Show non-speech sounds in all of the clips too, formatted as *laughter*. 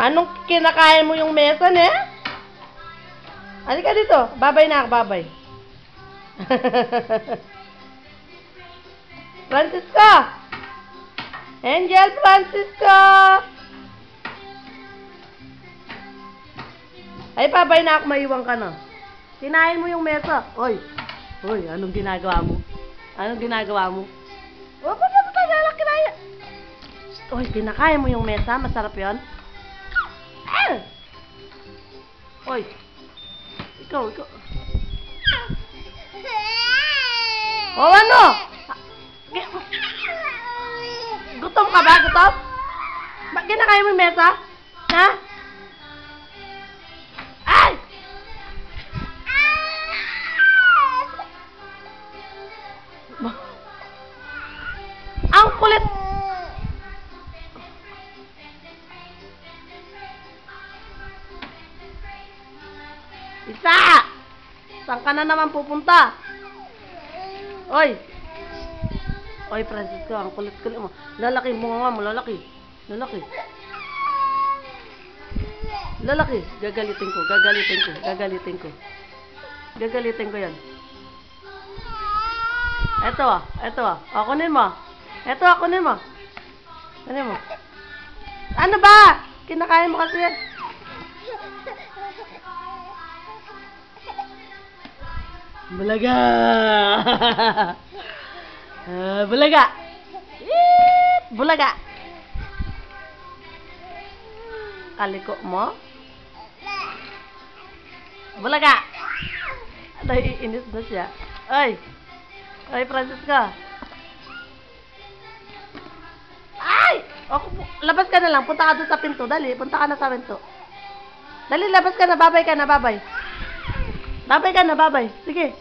Anong kinakain mo yung mesa, ne? Halika dito. Babay na ako, babay. *laughs* Francisco! Angel Francisco! Ay, babay na ako, maiwan ka na. Kinain mo yung mesa. Oy, oy, anong ginagawa mo? Anong ginagawa mo? Huwag mo na tayo kinaya. Oy, kinakain mo yung mesa, masarap yon. Oy, ikaw, ikaw. O ano? Gutom ka ba? Gutom? Ba't kinakain mo yung mesa? Ha? Ay! Ang Isa! Saan ka na naman pupunta? Oy! Oy, Francisco, ang kulit-kulit mo. Lalaki, bunga nga mo, lalaki. Lalaki. Lalaki. Gagalitin ko, gagalitin ko, gagalitin ko. Gagalitin ko yan. Eto ah, eto ah. O, kunin mo. Eto ah, kunin mo. Kunin mo. Ano ba? Kinakain mo kasi yan. Bulaga! *laughs* Ah, bulaga! Eep! Bulaga! Kaliko mo? Bulaga! Naiinis na siya. Ay! Ay, Francisca! Ay! O, labas ka na lang. Punta ka doon sa pinto. Dali, punta ka na sa pinto. Dali, labas ka na. Babay ka na, babay. Babay ka na, babay. Sige.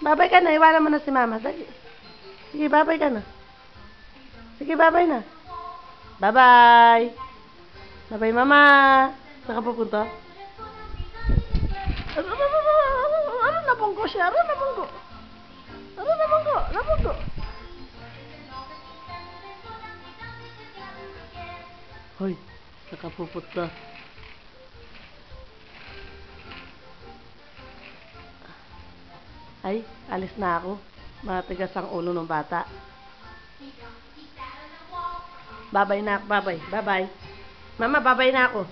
Babay ka na. Iwanan mo na si mama. Dali. Sige, babay ka na. Sige, babay na. Bye-bye. Bye-bye, mama. Saan ka pupunta? Ano, ano, ano, ano, ano, ano nabunggo siya? Ano nabunggo? Ano nabunggo? Nabunggo. Hoy, saan ka pupunta? Ay, alis na ako. Matigas ang ulo ng bata. Babay na ako, babay. Babay. Mama, babay na ako.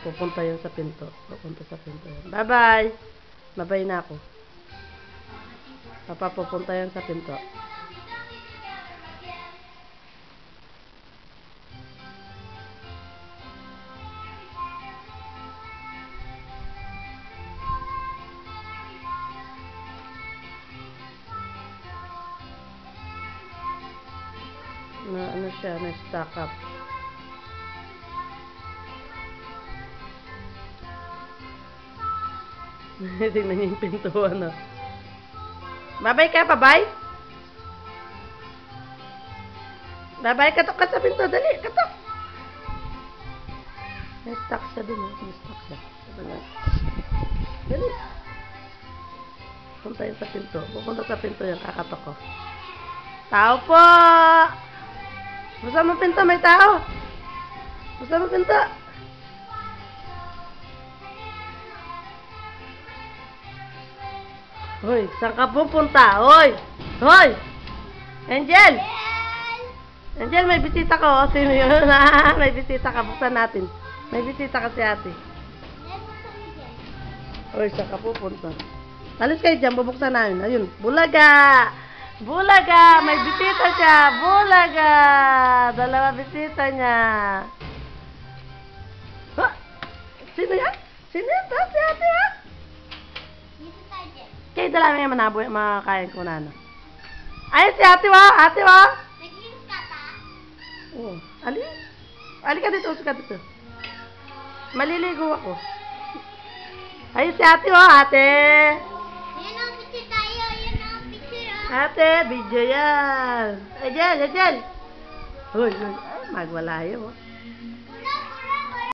Pupunta yun sa pinto. Pupunta sa pinto. Bye-bye. Babay na ako. Papa, pupunta yun sa pinto. Na ano siya, na stack up. *laughs* Tingnan niyo yung pintuan, no? Babay ka, babay? Babay, katok ka sa pinto, dali, katok! May stuck siya dun, oh. May stuck siya. Dali. Punta yun sa pinto. Pupunta sa pinto yan, kakatok ko. Tao po! Basta mo pinto, may tao. Basta mo pinto. Hoy, saan ka pupunta? Hoy! Hoy! Angel! Angel, may bisita ko. Oh. Sino yun? *laughs* May bisita ka. Buksan natin. May bisita ka si ate. Hoy, saan ka pupunta? Alis kayo dyan, bubuksan namin. Ayun, bulaga! Bulaga! May bisita siya! Bulaga! Dalawa bisita niya. Ha? Sino yan? Sino yan? Ta? Si ate ha? Kayo dala may manabo makakain ko na ano. Ay, si ate wa! Ate wa! Oh, ali? Ali ka dito, ka dito. Maliligo ako. Ay, si ate wa! Ate! Ate, video yan. Ajal, ajal. Hoy, hoy. Ay, magwala yun. oh.